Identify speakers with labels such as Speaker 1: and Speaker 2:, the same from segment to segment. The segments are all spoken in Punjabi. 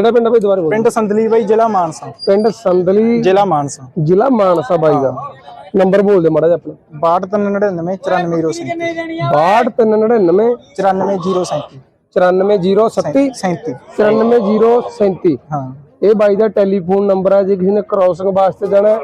Speaker 1: ਕਿਹੜਾ ਪਿੰਡ ਆ ਬਈ ਦੁਬਾਰਾ ਬੋਲ?
Speaker 2: ਪਿੰਡ ਸੰਦਲੀ ਬਾਈ ਜ਼ਿਲ੍ਹਾ ਮਾਨਸਾ।
Speaker 1: ਪਿੰਡ ਸੰਦਲੀ
Speaker 2: ਜ਼ਿਲ੍ਹਾ ਮਾਨਸਾ।
Speaker 1: ਜ਼ਿਲ੍ਹਾ ਮਾਨਸਾ ਬਾਈ ਦਾ। ਨੰਬਰ ਬੋਲ ਦੇ ਮਾੜਾ ਜਿਹਾ ਆਪਣਾ।
Speaker 2: 6299 94037
Speaker 1: 62399
Speaker 2: 94037
Speaker 1: 94037
Speaker 2: 37
Speaker 1: 94037
Speaker 2: ਹਾਂ।
Speaker 1: ਇਹ ਬਾਈ ਦਾ ਟੈਲੀਫੋਨ ਨੰਬਰ ਹੈ ਜੇ ਕਿਸੇ ਨੇ ਕ੍ਰੋਸਿੰਗ ਵਾਸਤੇ ਜਾਣਾ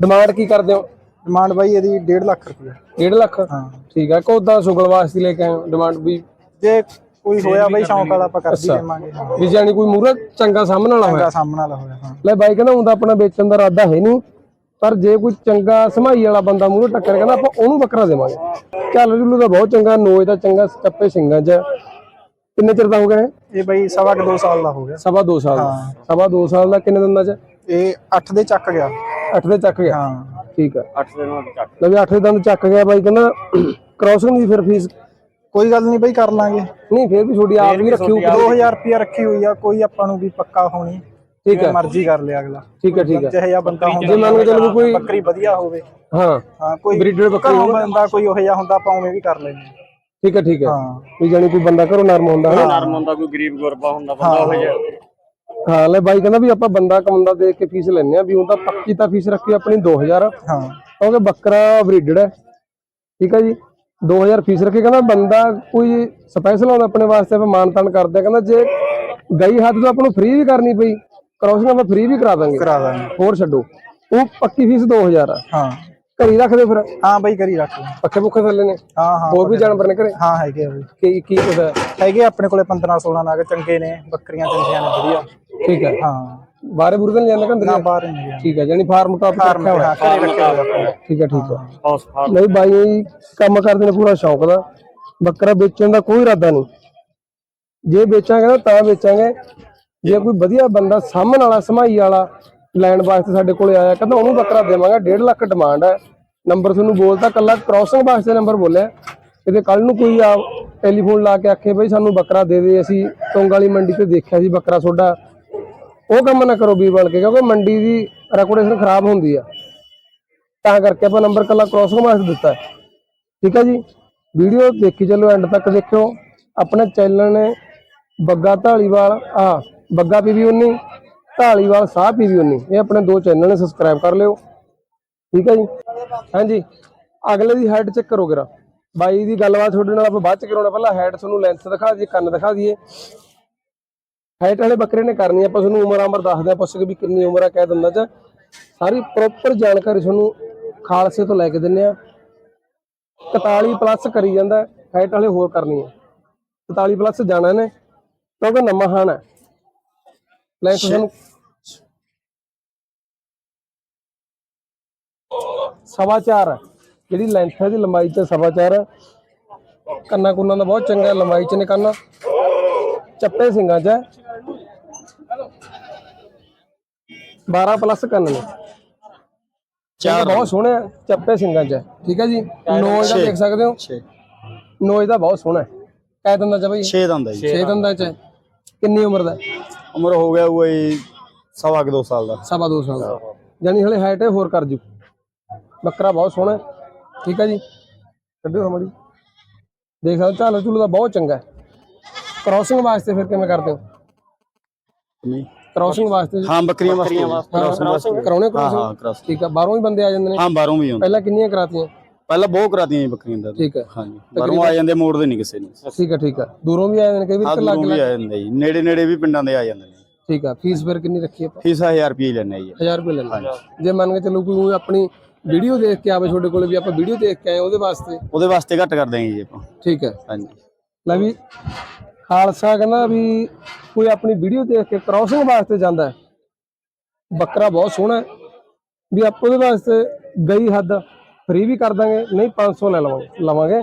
Speaker 1: ਡਿਮਾਂਡ ਕੀ ਕਰਦੇ ਹੋ?
Speaker 2: ਡਿਮਾਂਡ ਬਾਈ ਇਹਦੀ 1.5 ਲੱਖ ਰੁਪਏ
Speaker 1: 1.5 ਲੱਖ?
Speaker 2: ਹਾਂ।
Speaker 1: ਠੀਕ ਹੈ ਕੋਦਾ ਸੁਗਲ ਵਾਸਤੇ ਲੈ ਕੇ ਆਏ ਡਿਮਾਂਡ ਵੀ।
Speaker 2: ਜੇ ਕੋਈ ਹੋਇਆ ਬਾਈ ਸ਼ੌਂਕ ਵਾਲਾ ਆਪਾਂ ਕਰ ਵੀ ਦੇਵਾਂਗੇ।
Speaker 1: ਵੀ ਜਾਨੀ ਕੋਈ ਮੂਰਾ ਚੰਗਾ ਸਾਹਮਣੇ ਵਾਲਾ ਹੋਇਆ।
Speaker 2: ਚੰਗਾ ਸਾਹਮਣੇ ਵਾਲਾ ਹੋਇਆ ਹਾਂ।
Speaker 1: ਲੈ ਬਾਈ ਕਹਿੰਦਾ ਹੁੰਦਾ ਆਪਣਾ ਵੇਚਣ ਦਾ ਇਰਾਦਾ ਹੈ ਨਹੀਂ। ਪਰ ਜੇ ਕੋਈ ਚੰਗਾ ਸਮਾਈ ਵਾਲਾ ਬੰਦਾ ਮੂਹਰੇ ਟੱਕਰ ਕਹਿੰਦਾ ਆਪਾਂ ਉਹਨੂੰ ਬੱਕਰਾ ਦੇਵਾਂਗੇ। ਚੱਲ ਜੁੱਲੂ ਦਾ ਬਹੁਤ ਚੰਗਾ ਨੋਜ ਦਾ ਚੰਗਾ ਚੱਪੇ ਸਿੰਘਾਂ 'ਚ। ਕਿੰਨੇ ਚਿਰ ਦਾ ਹੋ ਗਿਆ ਇਹ?
Speaker 2: ਇਹ ਬਾਈ ਸਵਾ ਕੁ ਦੋ ਸਾਲ ਦਾ ਹੋ ਗਿਆ।
Speaker 1: ਸਵਾ 2 ਸਾਲ ਦਾ। ਸਵਾ 2 ਸਾਲ ਦਾ ਕਿੰਨੇ ਦਿਨਾਂ 'ਚ?
Speaker 2: ਇਹ 8 ਦੇ ਚੱਕ ਗਿਆ।
Speaker 1: 8 ਦੇ ਚੱਕ ਗਿਆ।
Speaker 2: ਹਾਂ।
Speaker 1: ਠੀਕ ਹੈ 8 ਦੇ ਨਾਲ ਚੱਕ। ਲੈ ਵੀ 8 ਦੇ ਦੰਦ ਚੱਕ ਗਿਆ ਬਾਈ ਕਹਿੰਦਾ ਕ੍ਰੋਸਿੰਗ ਦੀ ਫਿਰ ਫੀਸ
Speaker 2: ਕੋਈ ਗੱਲ ਨਹੀਂ ਬਾਈ ਕਰ ਲਾਂਗੇ।
Speaker 1: ਨਹੀਂ ਫਿਰ ਵੀ ਛੋਟੀ ਆਪ ਵੀ ਰੱਖਿਓ
Speaker 2: 2000 ਰੁਪਿਆ ਰੱਖੀ ਹੋਈ ਆ ਕੋਈ ਆਪਾਂ ਨੂੰ ਵੀ ਪੱਕਾ ਹੋਣੀ।
Speaker 1: ਠੀਕ ਹੈ।
Speaker 2: ਮਰਜ਼ੀ ਕਰ ਲਿਆ ਅਗਲਾ।
Speaker 1: ਠੀਕ ਹੈ ਠੀਕ ਹੈ।
Speaker 2: ਜਿਹੇ ਬੰਦਾ ਹੁੰਦਾ
Speaker 1: ਜੇ ਮੰਨ ਕੇ ਚੱਲੋ ਕੋਈ
Speaker 2: ਬੱਕਰੀ ਵਧੀਆ ਹੋਵੇ।
Speaker 1: ਹਾਂ
Speaker 2: ਹਾਂ ਕੋਈ
Speaker 1: ਬਰੀਡਰ ਬੱਕਰੀ
Speaker 2: ਘਰੋਂ ਬੰਦਾ ਕੋਈ ਉਹੋ ਜਿਹਾ ਹੁੰਦਾ ਆਪਾਂ ਉਵੇਂ ਵੀ ਕਰ ਲੈਂਦੇ।
Speaker 1: ਠੀਕ ਹੈ ਠੀਕ ਹੈ।
Speaker 2: ਹਾਂ।
Speaker 1: ਵੀ ਜਾਨੀ ਕੋਈ ਬੰਦਾ ਘਰੋਂ ਨਰਮ ਹੁੰਦਾ ਹੈ।
Speaker 3: ਨਰਮ ਹੁੰਦਾ ਕੋਈ ਗਰੀਬ ਗੁਰਬਾ ਹੁੰਦਾ ਬੰਦਾ ਉਹ ਜਿਹਾ।
Speaker 1: ਹਾਂ ਲੈ ਬਾਈ ਕਹਿੰਦਾ ਵੀ ਆਪਾਂ ਬੰਦਾ ਕਮਾਉਂਦਾ ਦੇਖ ਕੇ ਫੀਸ ਲੈਣੇ ਆ ਵੀ ਤਾਂ ਪੱਕੀ ਤਾਂ ਫੀਸ ਰੱਖੀ ਆਪਣੀ 2000
Speaker 2: ਹਾਂ।
Speaker 1: ਕਿਉਂਕਿ ਬੱਕਰਾ ਬਰੀਡਡ ਹੈ। ਠੀਕ ਹੈ ਜੀ। 2000 ਫੀਸ ਰੱਖੀ ਕਹਿੰਦਾ ਬੰਦਾ ਕੋਈ ਸਪੈਸ਼ਲ ਆਉਂਦਾ ਆਪਣੇ ਵਾਸਤੇ ਆਪਾਂ ਮਾਨਤਾਨ ਕਰਦੇ ਕਹਿੰਦਾ ਜੇ ਗਈ ਹੱਦ ਤੋਂ ਆਪਾਂ ਨੂੰ ਫ੍ਰੀ ਵੀ ਕਰਨੀ ਪਈ ਕ੍ਰੋਸਿੰਗ ਆਪਾਂ ਫ੍ਰੀ ਵੀ ਕਰਾ ਦਾਂਗੇ।
Speaker 2: ਕਰਾ ਦਾਂਗੇ।
Speaker 1: ਹੋਰ ਛੱਡੋ ਉਹ ਪੱਕੀ ਫੀਸ 2000 ਆ।
Speaker 2: ਹਾਂ।
Speaker 1: ਘਰੀ ਰੱਖ ਦਿਓ ਫਿਰ।
Speaker 2: ਹਾਂ ਬਾਈ ਕਰੀ ਰੱਖ ਲੈ
Speaker 1: ਪੁੱਖੇ ਥੱਲੇ ਨੇ।
Speaker 2: ਹਾਂ ਹਾਂ
Speaker 1: ਹੋਰ ਵੀ ਜਾਨਵਰ ਨੇ ਘਰੇ?
Speaker 2: ਹਾਂ ਹੈਗੇ ਆ
Speaker 1: ਕੀ ਕੀ ਹੈ?
Speaker 2: ਹੈਗੇ ਆਪਣੇ ਕੋਲੇ 15 16 ਨਾਗ ਚੰਗੇ ਨੇ ਬੱਕਰੀਆਂ ਚੰਗੀਆਂ ਨੇ ਵਧੀਆ।
Speaker 1: ਠੀਕ ਹੈ।
Speaker 2: ਹਾਂ।
Speaker 1: ਬਾਰੇ ਬੁਰੇ ਤਾਂ ਨਹੀਂ ਜਾਂਦਾ
Speaker 2: ਨਾ ਬਾਹਰ ਨਹੀਂ ਗਿਆ
Speaker 1: ਠੀਕ ਹੈ ਜਾਨੀ ਫਾਰਮ ਟਾਪ
Speaker 2: ਫਾਰਮ
Speaker 1: ਰੱਖਿਆ
Speaker 2: ਤੇ
Speaker 1: ਹੋਇਆ।
Speaker 2: ਹਾਂ ਘਰੇ ਰੱਖਿਆ ਹੋਇਆ।
Speaker 1: ਠੀਕ ਹੈ ਠੀਕ ਹੈ।
Speaker 3: ਹਾਊਸ ਫਾਰਮ
Speaker 1: ਨਹੀਂ ਬਾਈ ਕੰਮ ਕਰਦੇ ਨੇ ਪੂਰਾ ਸ਼ੌਂਕ ਦਾ। ਬੱਕਰਾ ਵੇਚਣ ਦਾ ਕੋਈ ਇਰਾਦਾ ਨਹੀਂ। ਜੇ ਵੇਚਾਂਗੇ ਨਾ ਤਾਂ ਵੇਚਾਂਗੇ। ਜੇ ਕੋਈ ਵਧੀਆ ਬੰਦਾ ਸਾਹਮਣ ਵਾਲਾ ਸਮਾਈ ਵਾਲਾ ਲੈਣ ਵਾਸਤੇ ਸਾਡੇ ਕੋਲੇ ਆਇਆ ਕਹਿੰਦਾ ਉਹਨੂੰ ਬੱਕਰਾ ਦੇਵਾਂਗਾ 1.5 ਲੱਖ ਡਿਮਾਂਡ ਹੈ। ਨੰਬਰ ਤੁਹਾਨੂੰ ਬੋਲਤਾ ਕੱਲਾ ਕ੍ਰੋਸਿੰਗ ਵਾਸਤੇ ਨੰਬਰ ਬੋਲਿਆ। ਕਿਤੇ ਕੱਲ ਨੂੰ ਕੋਈ ਆ ਟੈਲੀਫੋਨ ਲਾ ਕੇ ਆਖੇ ਬਈ ਸਾਨੂੰ ਬੱਕਰਾ ਦੇ ਦੇ ਅਸੀਂ ਟੋਂਗ ਵਾਲੀ ਮੰਡੀ ਤੇ ਦੇਖਿਆ ਸੀ ਬੱਕਰਾ ਤੁਹਾਡਾ ਉਹ ਕੰਮ ਨਾ ਕਰੋ ਬੀ ਬਣ ਕੇ, ਕਿਉਂਕਿ ਮੰਡੀ ਦੀ ਰੈਕੋਰਡੇਸ਼ਨ ਖਰਾਬ ਹੁੰਦੀ ਆ। ਤਾਂ ਕਰਕੇ ਆਪਾਂ ਨੰਬਰ ਕੱਲਾ ਕ੍ਰੋਸਿੰਗ ਵਾਸਤੇ ਦਿੱਤਾ। ਠੀਕ ਹੈ ਜੀ? ਵੀਡੀਓ ਦੇਖੀ ਚੱਲੋ ਐਂਡ ਤੱਕ ਦੇਖਿਓ। ਆਪਣੇ ਚੈਨਲ ਨੇ ਬੱਗਾ ਢਾਲੀਵਾਲ ਆ ਬੱਗਾ ਪੀਵੀ 19 ਢਾਲੀਵਾਲ ਸਾਹ ਪੀਵੀ 19 ਇਹ ਆਪਣੇ ਦੋ ਚੈਨਲ ਨੇ ਸਬਸਕ੍ਰਾਈਬ ਕਰ ਲਿਓ। ਠੀਕ ਹੈ ਜੀ? ਹਾਂਜੀ, ਅਗਲੇ ਦੀ ਹੈਡ ਚੈੱਕ ਕਰੋ ਜਰਾ। ਬਾਈ ਦੀ ਗੱਲਬਾਤ ਤੁਹਾਡੇ ਨਾਲ ਆਪਾਂ ਬਾਅਦ ਚ ਕਰਾਉਣਾ। ਪਹਿਲਾਂ ਹੈਡ ਤੁਹਾਨੂੰ ਲੈਂਥ ਦਿਖਾ ਦਈਏ, ਕੰਨ ਦਿਖਾ ਦਈਏ। ਹਾਈਟ ਵਾਲੇ ਬੱਕਰੇ ਨੇ ਕਰਨੀ ਆ, ਆਪਾਂ ਤੁਹਾਨੂੰ ਉਮਰ ਆਮਰ ਦੱਸਦੇ ਆ ਪੁੱਛ ਕੇ ਵੀ ਕਿੰਨੀ ਉਮਰ ਆ ਕਹਿ ਦਿੰਦਾ ਚ। ਸਾਰੀ ਪ੍ਰੋਪਰ ਜਾਣਕਾਰੀ ਤੁਹਾਨੂੰ ਖਾਲਸੇ ਤੋਂ ਲੈ ਕੇ ਦਿੰਨੇ ਆ 41 ਪਲੱਸ ਕਰੀ ਜਾਂਦਾ ਹਾਈਟ ਵਾਲੇ ਹੋਰ ਕਰਨੀ ਹੈ 41 ਪਲੱਸ ਜਾਣਾ ਨੇ ਕਿਉਂਕਿ ਨਵਾਂ ਹਾਨ ਹੈ। ਲੈਂਥ ਤੁਹਾਨੂੰ ਸਵਾ ਚਾਰ ਹੈ। ਜਿਹੜੀ ਲੈਂਥ ਹੈ ਦੀ ਲੰਬਾਈ ਤੇ ਸਵਾ ਚਾਰ ਹੈ। ਕੰਨਾ ਕੁੰਨਾ ਦਾ ਬਹੁਤ ਚੰਗਾ ਲੰਬਾਈ ਚ ਨੇ ਕੰਨ। ਚੱਪੇ ਸਿੰਘਾਂ ਚ ਹੈ। 12 ਪਲੱਸ ਕੰਨ ਨੇ। ਚਾਰ। ਬਹੁਤ ਸੋਹਣੇ ਆ, ਚੱਪੇ ਸਿੰਘਾਂ ਚ ਹੈ, ਠੀਕ ਹੈ ਜੀ? ਨੋਜ਼ ਦਾ ਦੇਖ ਸਕਦੇ ਹੋ?
Speaker 3: 6
Speaker 1: ਨੋਜ਼ ਦਾ ਬਹੁਤ ਸੋਹਣਾ ਹੈ। ਕਹਿ ਦਿੰਦਾ ਚ ਬਈ?
Speaker 3: 6 ਦਾ ਹੁੰਦਾ ਜੀ।
Speaker 1: 6 ਦੰਦਾਂ ਚ ਹੈ। ਕਿੰਨੀ ਉਮਰ ਦਾ ਹੈ?
Speaker 3: ਉਮਰ ਹੋ ਗਿਆ ਉਹ ਹੀ ਸਵਾ ਕੁ ਦੋ ਸਾਲ ਦਾ।
Speaker 1: ਸਵਾ ਦੋ ਸਾਲ ਦਾ। ਜਾਨੀ ਹਲੇ ਹਾਈਟ ਹੈ ਹੋਰ ਕਰ ਜੂ। ਬੱਕਰਾ ਬਹੁਤ ਸੋਹਣਾ ਹੈ। ਠੀਕ ਹੈ ਜੀ? ਕੱਢਿਓ ਹਮਾਰੀ ਦੇਖ ਸਕਦੇ ਝਾਲ ਝੂਲ ਦਾ ਬਹੁਤ ਚੰਗਾ ਹੈ। ਕ੍ਰਾਸਿੰਗ ਵਾਸਤੇ ਫਿਰ ਕਿਵੇਂ ਕਰਦੇ ਹੋ?
Speaker 3: ਨਹੀਂ।
Speaker 1: ਕ੍ਰਾਸਿੰਗ ਵਾਸਤੇ
Speaker 3: ਹਾਂ ਬੱਕਰੀਆਂ ਵਾਸਤੇ
Speaker 1: ਕਰਾਉਣੇ
Speaker 3: ਹਾਂ
Speaker 1: ਕ੍ਰਾਸਿੰਗ
Speaker 3: ਹਾਂ ਕ੍ਰਾਸ
Speaker 1: ਠੀਕ ਹੈ ਬਾਹਰੋਂ ਹੀ ਬੰਦੇ ਆ ਜਾਂਦੇ ਨੇ?
Speaker 3: ਹਾਂ ਬਾਹਰੋਂ ਵੀ ਆਉਂਦੇ।
Speaker 1: ਪਹਿਲਾਂ ਕਿੰਨੀਆਂ ਕਰਾਤੀਆਂ?
Speaker 3: ਪਹਿਲਾਂ ਬਹੁਤ ਕਰਾਤੀਆਂ ਜੀ ਬੱਕਰੀਆਂ ਦਾ।
Speaker 1: ਠੀਕ ਹੈ
Speaker 3: ਹਾਂਜੀ। ਬਾਹਰੋਂ ਆ ਜਾਂਦੇ ਮੋੜਦੇ ਨਹੀਂ ਕਿਸੇ ਨੂੰ।
Speaker 1: ਠੀਕ ਹੈ ਠੀਕ ਹੈ ਦੂਰੋਂ ਵੀ ਆ ਜਾਂਦੇ ਨੇ ਕਈ
Speaker 3: ਆ
Speaker 1: ਵਾਰ ਲੱਗ
Speaker 3: ਦੂਰੋਂ ਵੀ ਆ ਜਾਂਦੇ ਜੀ। ਨੇੜੇ ਨੇੜੇ ਵੀ ਪਿੰਡਾਂ ਦੇ ਆ ਜਾਂਦੇ ਨੇ।
Speaker 1: ਠੀਕ ਹੈ ਫੀਸ ਫਿਰ ਕਿੰਨੀ ਰੱਖੀ ਆਪਾਂ?
Speaker 3: ਫੀਸ 1000 ਰੁਪਏ ਹੀ ਲੈਣੇ ਜੀ।
Speaker 1: 1000 ਰੁਪਏ ਲੈਣਾ ਜੇ ਮੰਨ ਕੇ ਚੱਲੋ ਕੋਈ ਆਪਣੀ ਵੀਡੀਓ ਦੇਖ ਕੇ ਆਵੇ ਤੁਹਾਡੇ ਕੋਲ ਵੀ ਆਪਾਂ ਵੀਡੀਓ ਦੇਖ ਕੇ ਆਏ ਉਹਦੇ ਵਾਸਤੇ।
Speaker 3: ਉਹਦੇ ਵਾਸਤੇ ਘੱਟ ਕਰ ਦਾਂਗੇ ਜੀ ਆਪਾਂ।
Speaker 1: ਠੀਕ ਹੈ
Speaker 3: ਹਾਂਜੀ।
Speaker 1: ਲੈ ਵੀ ਖਾਲਸਾ ਕਹਿੰਦਾ ਵੀ ਕੋਈ ਆਪਣੀ ਵੀਡੀਓ ਦੇਖ ਕੇ ਕ੍ਰਾਸਿੰਗ ਵਾਸਤੇ ਜਾਂਦਾ ਬੱਕਰਾ ਬਹੁਤ ਸੋਹਣਾ ਵੀ ਆਪਾਂ ਉਹਦੇ ਵਾਸਤੇ ਗਈ ਹੱਦ ਫ੍ਰੀ ਵੀ ਕਰ ਦਾਂਗੇ ਨਹੀਂ 500 ਲੈ ਲਵਾਂਗੇ ਲਵਾਂਗੇ।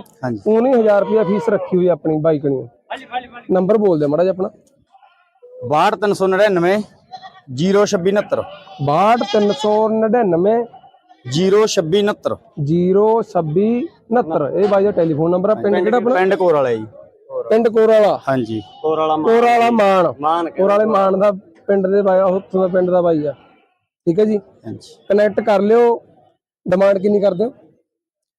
Speaker 1: ਉਹ ਨਹੀਂ 1000 ਰੁਪਿਆ ਫੀਸ ਰੱਖੀ ਹੋਈ ਆਪਣੀ ਬਾਈਕ ਨੂੰ। ਨੰਬਰ ਬੋਲ ਦੇ ਮੜਾ ਜਿਹਾ ਆਪਣਾ।
Speaker 3: 62399 02669
Speaker 1: 62399
Speaker 3: 02669
Speaker 1: 02669 ਇਹ ਬਾਈ ਦਾ ਟੈਲੀਫੋਨ ਨੰਬਰ ਆ ਪਿੰਡ ਕਿਹੜਾ ਆਪਣਾ?
Speaker 3: ਪਿੰਡ ਕੋਰ ਵਾਲਾ ਜੀ।
Speaker 1: ਪਿੰਡ ਕੋਰਾ ਵਾਲਾ?
Speaker 3: ਹਾਂਜੀ।
Speaker 1: ਕੋਰਾ ਵਾਲਾ ਮਾਨ।
Speaker 3: ਮਾਨ।
Speaker 1: ਕੋਰਾ ਵਾਲੇ ਮਾਨ ਦਾ ਪਿੰਡ ਦੇ ਬਾਈ ਆ, ਉੱਥੋਂ ਦਾ ਪਿੰਡ ਦਾ ਬਾਈ ਆ। ਠੀਕ ਹੈ ਜੀ?
Speaker 3: ਹਾਂਜੀ।
Speaker 1: ਕਨੈਕਟ ਕਰ ਲਿਓ। ਡਿਮਾਂਡ ਕਿੰਨੀ ਕਰਦੇ ਹੋ?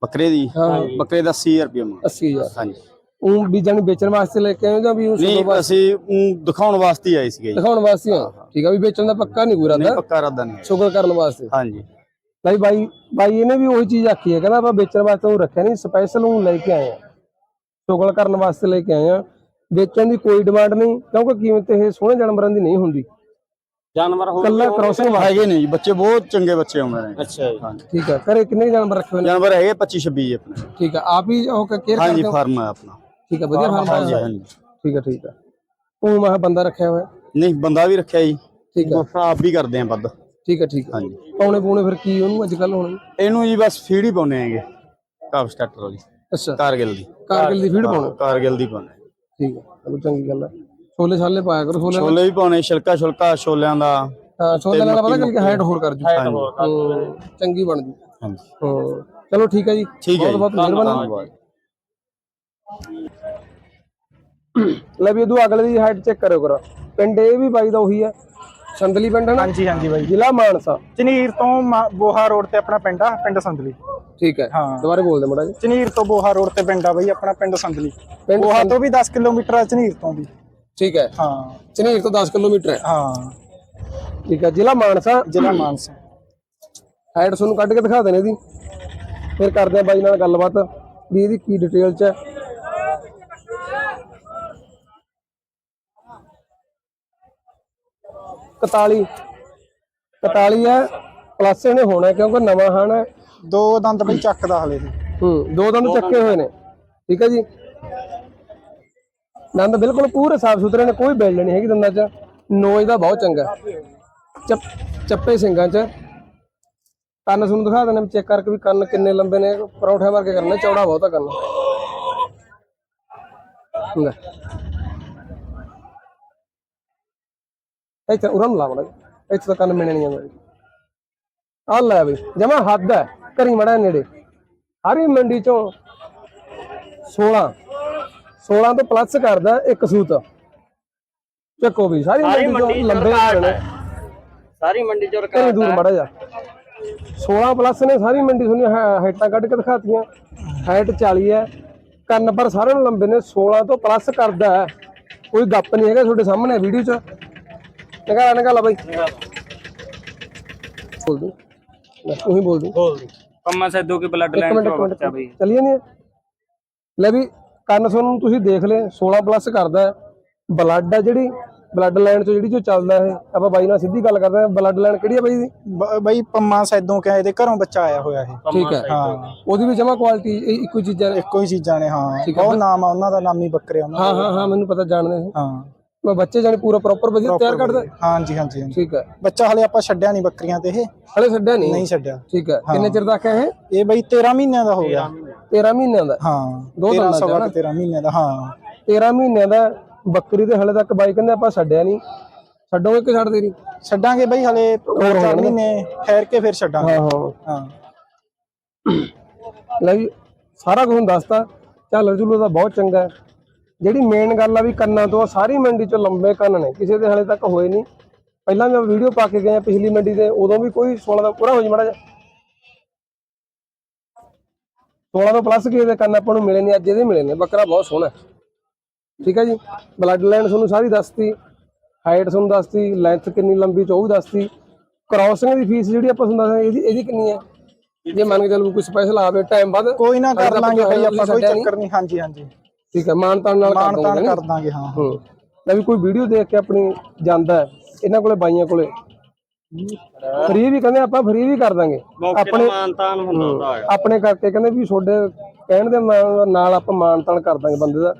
Speaker 3: ਬੱਕਰੇ ਦੀ?
Speaker 1: ਹਾਂ।
Speaker 3: ਬੱਕਰੇ ਦਾ 80000 ਰੁਪਏ ਮੰਗ
Speaker 1: 80000
Speaker 3: ਹਾਂਜੀ।
Speaker 1: ਉਹ ਵੀ ਜਾਨੀ ਵੇਚਣ ਵਾਸਤੇ ਲੈ ਕੇ ਆਏ ਜਾਂ ਵੀ ਉਹ
Speaker 3: ਨਹੀਂ ਅਸੀਂ ਦਿਖਾਉਣ ਵਾਸਤੇ ਹੀ ਆਏ ਸੀਗੇ ਜੀ।
Speaker 1: ਦਿਖਾਉਣ ਵਾਸਤੇ ਹੋ ਠੀਕ ਆ ਵੀ ਵੇਚਣ ਦਾ ਪੱਕਾ ਨਹੀਂ ਪੂਰਾ
Speaker 3: ਨਹੀਂ ਪੱਕਾ ਇਰਾਦਾ ਨਹੀਂ।
Speaker 1: ਸ਼ੁਕਰ ਕਰਨ ਵਾਸਤੇ।
Speaker 3: ਹਾਂਜੀ।
Speaker 1: ਲਈ ਬਾਈ ਬਾਈ ਇਹਨੇ ਵੀ ਉਹੀ ਚੀਜ਼ ਆਖੀ ਹੈ ਕਹਿੰਦਾ ਆਪਾਂ ਵੇਚਣ ਵਾਸਤੇ ਉਹ ਰੱਖਿਆ ਨਹੀਂ ਸਪੈਸ਼ਲ ਉਹ ਲੈ ਕੇ ਆਏ ਆ। ਸ਼ੁਗਲ ਕਰਨ ਵਾਸਤੇ ਲੈ ਕੇ ਆਏ ਆ। ਵੇਚਣ ਦੀ ਕੋਈ ਡਿਮਾਂਡ ਨਹੀਂ ਕਿਉਂਕਿ ਕੀਮਤ ਇਹ ਸੋਹਣੇ ਜਾਨਵਰਾਂ ਦੀ ਨਹੀਂ ਹੁੰਦੀ।
Speaker 3: ਜਾਨਵਰ ਹੋ
Speaker 1: ਕੱਲਾ ਕ੍ਰੋਸਿੰਗ
Speaker 3: ਹੈਗੇ ਨੇ ਜੀ ਬੱਚੇ ਬਹੁਤ ਚੰਗੇ ਬੱਚੇ ਆਉਂਦੇ ਨੇ
Speaker 4: ਅੱਛਾ ਜੀ।
Speaker 3: ਹਾਂਜੀ।
Speaker 1: ਠੀਕ ਆ ਘਰੇ ਕਿੰਨੇ ਜਾਨਵਰ ਰੱਖੇ ਹੋਏ ਨੇ?
Speaker 3: ਜਾਨਵਰ ਹੈਗੇ 25 26 ਜੀ ਆਪਣੇ।
Speaker 1: ਠੀਕ ਆ ਆਪ ਹੀ ਉਹ ਕੇਅਰ
Speaker 3: ਹਾਂਜੀ
Speaker 1: ਕਰਦੇ ਹੋ?
Speaker 3: ਫਾਰਮ ਹੈ ਆਪਣਾ।
Speaker 1: ਠੀਕ ਆ ਵਧੀਆ ਫਾਰਮ
Speaker 3: ਹਾਂਜੀ
Speaker 1: ਬਣਾਇਆ
Speaker 3: ਹਾਂਜੀ।
Speaker 1: ਠੀਕ ਆ ਠੀਕ ਆ। ਉਹ ਮੈਂ ਬੰਦਾ ਰੱਖਿਆ ਹੋਇਆ?
Speaker 3: ਨਹੀਂ ਬੰਦਾ ਵੀ ਰੱਖਿਆ ਜੀ।
Speaker 1: ਠੀਕ ਆ।
Speaker 3: ਆਪ ਵੀ ਕਰਦੇ ਆ ਵੱਧ।
Speaker 1: ਠੀਕ ਆ ਠੀਕ ਆ।
Speaker 3: ਹਾਂਜੀ।
Speaker 1: ਪੌਣੇ ਪੌਣੇ ਫਿਰ ਕੀ ਉਹਨੂੰ ਅੱਜ ਕੱਲ ਹੁਣ?
Speaker 3: ਇਹਨੂੰ ਜੀ ਬਸ ਫੀਡ ਹੀ ਪਾਉਨੇ ਹੈਗੇ। ਕਾਫ ਸਟਾਰਟਰ ਵਾਲੀ।
Speaker 1: ਅੱਛਾ।
Speaker 3: ਕਾਰਗਿਲ ਦੀ।
Speaker 1: ਕਾਰਗਿਲ ਦੀ ਫੀਡ ਪਾਉਣਾ?
Speaker 3: ਕਾਰਗਿਲ ਦੀ ਪਾਉਨੇ
Speaker 1: ਠੀਕ ਆ ਚਲੋ ਚੰਗੀ ਗੱਲ ਆ ਛੋਲੇ ਛਾਲੇ ਪਾਇਆ ਕਰੋ ਛੋਲੇ
Speaker 3: ਛੋਲੇ ਵੀ ਪਾਉਣੇ ਛਿਲਕਾ ਛੁਲਕਾ ਛੋਲਿਆਂ ਦਾ।
Speaker 1: ਹਾਂ ਛੋਲੇ ਨਾਲ ਪਤਾ ਕਿ ਹਾਈਟ ਹੋਰ ਕਰ ਜੂ। ਹੂੰ, ਚੰਗੀ ਬਣ ਜੂ।
Speaker 3: ਹਾਂਜੀ।
Speaker 1: ਹਾਂ ਚਲੋ ਠੀਕ ਹੈ ਜੀ।
Speaker 3: ਹੈ
Speaker 1: ਬਹੁਤ ਬਹੁਤ ਮਿਹਰਬਾਨੀ। ਲੈ ਵੀ ਉਦੋਂ ਅਗਲੇ ਦੀ ਹਾਈਟ ਚੈੱਕ ਕਰਿਓ ਕਰਾ। ਪਿੰਡ ਇਹ ਵੀ ਬਾਈ ਦਾ ਉਹੀ ਹੈ। ਸੰਦਲੀ ਪਿੰਡ ਹੈ ਨਾ?
Speaker 2: ਹਾਂਜੀ ਹਾਂਜੀ ਬਾਈ।
Speaker 1: ਜ਼ਿਲ੍ਹਾ ਮਾਨਸਾ।
Speaker 2: ਚਨੀਰ ਤੋਂ ਮਾ- ਬੋਹਾ ਰੋਡ ਤੇ ਆਪਣਾ ਪਿੰਡ ਆ ਪਿੰਡ ਸੰਦਲੀ।
Speaker 1: ਠੀਕ ਹੈ।
Speaker 2: ਹਾਂ।
Speaker 1: ਦੁਬਾਰੇ ਬੋਲ ਦੇ ਮੜਾ ਜੀ
Speaker 2: ਚਨੀਰ ਤੋਂ ਬੋਹਾ ਰੋਡ ਤੇ ਪਿੰਡ ਆ ਬਾਈ ਆਪਣਾ ਪਿੰਡ ਸੰਦਲੀ।
Speaker 1: ਪਿੰਡ
Speaker 2: ਬੋਹਾ ਤੋਂ ਵੀ 10 ਕਿਲੋਮੀਟਰ ਆ ਚਨੀਰ ਤੋਂ ਵੀ।
Speaker 1: ਠੀਕ ਹੈ।
Speaker 2: ਹਾਂ।
Speaker 1: ਚਨੀਰ ਤੋਂ 10 ਕਿਲੋਮੀਟਰ ਹੈ।
Speaker 2: ਹਾਂ।
Speaker 1: ਠੀਕ ਹੈ ਜ਼ਿਲ੍ਹਾ ਮਾਨਸਾ।
Speaker 2: ਜ਼ਿਲ੍ਹਾ ਮਾਨਸਾ।
Speaker 1: ਹਾਈਟ ਤੁਹਾਨੂੰ ਕੱਢ ਕੇ ਦਿਖਾ ਦੇਣੇ ਇਹਦੀ। ਫਿਰ ਕਰਦੇ ਆ ਬਾਈ ਨਾਲ ਗੱਲਬਾਤ ਵੀ ਇਹਦੀ ਕੀ ਡਿਟੇਲ ਚ ਹੈ। ਕਤਾਲੀ ਕਤਾਲੀ ਹੈ ਪਲੱਸ ਇਹਨੇ ਹੋਣਾ ਕਿਉਂਕਿ ਨਵਾਂ ਹਨ ਹੈ।
Speaker 2: ਦੋ ਦੰਦ ਬਈ ਚੱਕਦਾ ਹਲੇ ਤੇ
Speaker 1: ਹੂੰ ਦੋ ਦੰਦ ਚੱਕੇ ਹੋਏ ਨੇ। ਠੀਕ ਹੈ ਜੀ। ਦੰਦ ਬਿਲਕੁਲ ਪੂਰੇ ਸਾਫ਼ ਸੁਥਰੇ ਨੇ ਕੋਈ ਬੈਲ ਨਹੀਂ ਹੈਗੀ ਦੰਦਾਂ 'ਚ। ਨੋਜ਼ ਦਾ ਬਹੁਤ ਚੰਗਾ ਚੱਪ ਚੱਪੇ ਸਿੰਘਾਂ 'ਚ। ਕੰਨ ਤੁਹਾਨੂੰ ਦਿਖਾ ਦਿੰਦੇ ਚੈੱਕ ਕਰਕੇ ਵੀ ਕੰਨ ਕਿੰਨੇ ਲੰਬੇ ਨੇ ਪਰੌਂਠਿਆਂ ਵਰਗੇ ਕਰਨੇ ਚੌੜਾ ਬਹੁਤਾ ਕੰਨ ਲੈ। ਇੱਥੇ ਉਰਮ ਲਾ ਮੜਾ ਇੱਥੇ ਤਾਂ ਕੰਨ ਮਿਲਣੇ ਨਹੀਂ ਆਉਂਦੇ। ਆ ਲੈ ਬਈ ਜਮਾ ਹੱਦ ਹੈ ਕਰੀ ਮੜਾ ਨੇੜੇ। ਹਰੀ ਮੰਡੀ ਚੋਂ 16 16 ਤੋਂ ਪਲੱਸ ਕਰਦਾ ਇੱਕ ਸੂਤ। ਚੱਕੋ ਵੀ ਸਾਰੀ ਮੰਡੀ ਚੋਂ ਲੰਬੇ
Speaker 4: ਸਾਰੀ ਮੰਡੀ ਚੋਂ
Speaker 1: ਕਰੀ ਦੂਰ ਮੜਾ ਜਾ 16 ਪਲੱਸ ਨੇ ਸਾਰੀ ਮੰਡੀ ਸੁਣੀ ਹਾਈਟਾਂ ਕੱਢ ਕੇ ਦਿਖਾਤੀਆਂ। ਹਾਈਟ 40 ਹੈ। ਕੰਨ ਪਰ ਸਾਰਿਆਂ ਨੂੰ ਲੰਬੇ ਨੇ। 16 ਤੋਂ ਪਲੱਸ ਕਰਦਾ ਹੈ। ਕੋਈ ਗੱਪ ਨਹੀਂ ਹੈਗਾ ਤੁਹਾਡੇ ਸਾਹਮਣੇ ਵੀਡੀਓ 'ਚ। ਨਿਕਾਲਾ ਨਿਕਾਲਾ ਬਾਈ। ਬੋਲ ਦੂੰ। ਲੈ, ਤੂੰ ਹੀ ਬੋਲ ਦੂੰ।
Speaker 4: ਬੋਲ ਪੰਮਾ ਸੈਦੋ ਕੇ ਬਲੱਡ
Speaker 1: ਇੱਕ
Speaker 4: ਲਾਈਨ
Speaker 1: ਮਿੰਟ ਇੱਕ
Speaker 4: ਬੱਚਾ ਬਈ।
Speaker 1: ਚੱਲੀਏ ਨਹੀਂ ਲੈ ਵੀ ਕੰਨ ਤੁਹਾਨੂੰ ਤੁਸੀਂ ਦੇਖ ਲਏ 16 ਪਲੱਸ ਕਰਦਾ ਬਲੱਡ ਹੈ ਜਿਹੜੀ ਬਲੱਡ ਲਾਈਨ ਤੋਂ ਜਿਹੜੀ ਜੋ ਚੱਲਦਾ ਹੈ। ਆਪਾਂ ਬਾਈ ਨਾਲ ਸਿੱਧੀ ਗੱਲ ਕਰਦੇ ਹਾਂ ਬਲੱਡ ਲਾਈਨ ਕਿਹੜੀ ਹੈ ਬਾਈ ਦੀ?
Speaker 2: ਬ- ਬਈ ਪੰਮਾ ਸੈਦੋਂ ਕਿਹਾ ਇਹਦੇ ਘਰੋਂ ਬੱਚਾ ਆਇਆ ਹੋਇਆ ਇਹ।
Speaker 1: ਠੀਕ ਹੈ।
Speaker 2: ਹਾਂ।
Speaker 1: ਉਹਦੀ ਵੀ ਜਮਾ ਕੁਆਲਿਟੀ ਇੱਕੋ ਹੀ ਚੀਜ਼ਾਂ ਨੇ।
Speaker 2: ਇੱਕੋ ਹੀ ਚੀਜ਼ਾਂ ਨੇ ਹਾਂ।
Speaker 1: ਹੈ।
Speaker 2: ਬਹੁਤ ਨਾਮ ਆ ਉਹਨਾਂ ਦਾ ਨਾਮੀ ਬੱਕਰੇ ਉਹਨਾਂ
Speaker 1: ਹਾਂ ਹਾਂ ਹਾਂ ਮੈਨੂੰ ਪਤਾ ਜਾਣਦੇ ਸੀ।
Speaker 2: ਹਾਂ।
Speaker 1: ਮੈਂ ਬੱਚੇ ਜਾਨੀ ਪੂਰਾ ਪ੍ਰੋਪਰ ਵਧੀਆ ਤਿਆਰ ਕਰਦਾ?
Speaker 2: ਹਾਂਜੀ ਹਾਂਜੀ ਹਾਂਜੀ।
Speaker 1: ਠੀਕ ਹੈ।
Speaker 2: ਬੱਚਾ ਹਲੇ ਆਪਾਂ ਛੱਡਿਆ ਨਹੀਂ ਬੱਕਰੀਆਂ ਤੇ ਇਹ।
Speaker 1: ਹਲੇ ਛੱਡਿਆ ਨਹੀਂ
Speaker 2: ਨਹੀਂ ਛੱਡਿਆ।
Speaker 1: ਠੀਕ ਹੈ। ਕਿੰਨੇ ਚਿਰ ਦਾ ਆਖਿਆ ਇਹ?
Speaker 2: ਇਹ ਬਈ 13 ਮਹੀਨਿਆਂ ਦਾ ਹੋ ਗਿਆ।
Speaker 1: 13 ਮਹੀਨਿਆਂ ਦਾ।
Speaker 2: ਹਾਂ।
Speaker 1: ਦੋ
Speaker 2: 13
Speaker 1: ਦੰਦਾਂ
Speaker 2: ਸਵਾ
Speaker 1: ਦਾ
Speaker 2: ਕੇ 13 ਮਹੀਨਿਆਂ ਦਾ ਹਾਂ।
Speaker 1: 13 ਮਹੀਨਿਆਂ ਦਾ ਬੱਕਰੀ ਤੇ ਹਲੇ ਤੱਕ ਬਾਈ ਕਹਿੰਦੇ ਆਪਾਂ ਛੱਡਿਆ ਨਹੀਂ ਛੱਡੋਗੇ ਕਿ ਛੱਡ ਦੇਰੀ
Speaker 2: ਛੱਡਾਂਗੇ ਬਈ ਹਲੇ 4 ਮਹੀਨੇ ਠਹਿਰ ਕੇ ਫਿਰ ਛੱਡਾਂਗੇ।
Speaker 1: ਹਾਂ ਹਾਂ।
Speaker 2: ਹਾਂ।
Speaker 1: ਲੈ ਸਾਰਾ ਕੁਝ ਦੱਸਤਾ। ਝਾਲਰ ਝੁਲਰ ਦਾ ਬਹੁਤ ਚੰਗਾ ਹੈ। ਜਿਹੜੀ ਮੇਨ ਗੱਲ ਆ ਵੀ ਕੰਨਾਂ ਤੋਂ ਸਾਰੀ ਮੰਡੀ ਚ ਲੰਬੇ ਕੰਨ ਨੇ ਕਿਸੇ ਦੇ ਹਲੇ ਤੱਕ ਹੋਏ ਨਹੀਂ। ਪਹਿਲਾਂ ਮੈਂ ਵੀਡੀਓ ਪਾ ਕੇ ਗਿਆ ਪਿਛਲੀ ਮੰਡੀ ਤੇ ਉਦੋਂ ਵੀ ਕੋਈ 16 ਦਾ ਪੂਰਾ ਹੋ ਜੀ ਮੜਾ ਜਾ 16 ਤੋਂ ਪਲੱਸ ਕਿਸੇ ਦੇ ਕੰਨ ਆਪਾਂ ਨੂੰ ਮਿਲੇ ਨਹੀਂ ਅੱਜ ਇਹਦੇ ਮਿਲੇ ਨੇ ਬੱਕਰਾ ਬਹੁਤ ਸੋਹਣਾ। ਠੀਕ ਹੈ ਜੀ? ਬਲੱਡ ਲਾਈਨ ਤੁਹਾਨੂੰ ਸਾਰੀ ਦੱਸਤੀ ਹਾਈਟ ਤੁਹਾਨੂੰ ਦੱਸਤੀ ਲੈਂਥ ਕਿੰਨੀ ਲੰਬੀ ਚ ਉਹ ਵੀ ਦੱਸਤੀ। ਕ੍ਰਾਸਿੰਗ ਦੀ ਫੀਸ ਜਿਹੜੀ ਆਪਾਂ ਤੁਹਾਨੂੰ ਦੱਸਾਂਗੇ ਇਹਦੀ ਇਹਦੀ ਕਿੰਨੀ ਹੈ ਜੇ ਮੰਨ ਕੇ ਚੱਲੋ ਕੋਈ ਸਪੈਸ਼ਲ ਆਵੇ ਟਾਈਮ ਬਾਅਦ
Speaker 2: ਕੋਈ ਨਾ ਕਰ ਲਾਂਗੇ ਬਈ ਆਪਾਂ ਕੋਈ। ਚੱਕਰ ਨਹੀਂ ਹਾਂਜੀ ਹਾਂਜੀ।
Speaker 1: ਠੀਕ ਹੈ ਮਾਨਤਾਨ ਨਾਲ ਕਰ ਦੋਗੇ
Speaker 2: ਕਰ ਦਾਂਗੇ ਹਾਂ
Speaker 1: ਹੂੰ। ਲੈ ਵੀ ਕੋਈ ਵੀਡੀਓ ਦੇਖ ਕੇ ਆਪਣੀ ਜਾਂਦਾ ਹੈ ਇਹਨਾਂ ਕੋਲੇ ਬਾਈਆਂ ਕੋਲੇ। ਫ੍ਰੀ ਵੀ ਕਹਿੰਦੇ ਆਪਾਂ ਫ੍ਰੀ ਵੀ ਕਰ ਦਾਂਗੇ। ਆਪਣੇ
Speaker 4: ਮਾਨਤਾਨ ਹੁੰਦਾ
Speaker 1: ਆਪਣੇ ਕਰਕੇ ਕਹਿੰਦੇ ਵੀ ਤੁਹਾਡੇ ਕਹਿਣ ਦੇ ਨਾਲ- ਆਪਾਂ ਮਾਨਤਾਨ ਕਰ ਦਾਂਗੇ ਬੰਦੇ ਦਾ।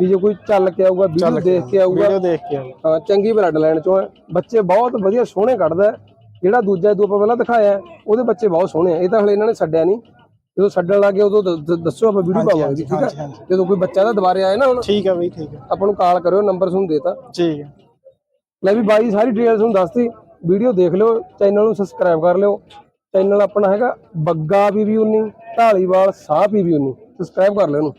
Speaker 1: ਵੀ ਜੇ ਕੋਈ ਚੱਲ ਕੇ ਆਊਗਾ ਵੀਡੀਓ ਦੇਖ ਕੇ ਆਊਗਾ।
Speaker 2: ਵੀਡੀਓ ਦੇਖ ਕੇ ਆਓ।
Speaker 1: ਹਾਂ, ਚੰਗੀ ਬਲੱਡ ਲਾਈਨ ਚੋਂ ਹੈ। ਬੱਚੇ ਬਹੁਤ ਵਧੀਆ ਸੋਹਣੇ ਕੱਢਦਾ। ਜਿਹੜਾ ਦੂਜਾ ਦੂ ਆਪਾਂ ਪਹਿਲਾਂ ਦਿਖਾਇਆ ਉਹਦੇ ਬੱਚੇ ਬਹੁਤ ਸੋਹਣੇ ਆ। ਇਹ ਤਾਂ ਹਲੇ ਇਹਨਾਂ ਨੇ ਛੱਡਿਆ ਨਹੀਂ। ਜਦੋਂ ਛੱਡਣ ਲੱਗੇ ਉਦੋਂ ਦ- ਦੱਸੋ ਆਪਾਂ ਵੀਡੀਓ ਪਾਵਾਂਗੇ ਜੀ, ਠੀਕ
Speaker 2: ਹਾਂਜੀ,
Speaker 1: ਹੈ
Speaker 2: ਹਾਂਜੀ।
Speaker 1: ਜਦੋਂ ਕੋਈ ਬੱਚਾ ਦਾ ਦੁਬਾਰੇ ਆਏ ਨਾ ਹੁਣ
Speaker 2: ਠੀਕ ਹੈ ਬਈ ਠੀਕ ਹੈ
Speaker 1: ਆਪਾਂ ਨੂੰ ਕਾਲ ਕਰਿਓ ਨੰਬਰ ਤੁਹਾਨੂੰ ਦੇਤਾ।
Speaker 2: ਠੀਕ ਹੈ
Speaker 1: ਲੈ ਵੀ ਬਾਈ ਸਾਰੀ ਡਿਟੇਲਸ ਤੁਹਾਨੂੰ ਦੱਸਤੀ। ਵੀਡੀਓ ਦੇਖ ਲਿਓ ਚੈਨਲ ਨੂੰ ਸਬਸਕ੍ਰਾਈਬ ਕਰ ਲਿਓ। ਚੈਨਲ ਆਪਣਾ ਹੈਗਾ ਬੱਗਾ ਬੀਬੀ 19 ਢਾਲੀਵਾਲ ਸਾਹ ਬੀਬੀ 19 ਸਬਸਕ੍ਰਾਈਬ ਕਰ ਲਿਓ ਇਹਨੂੰ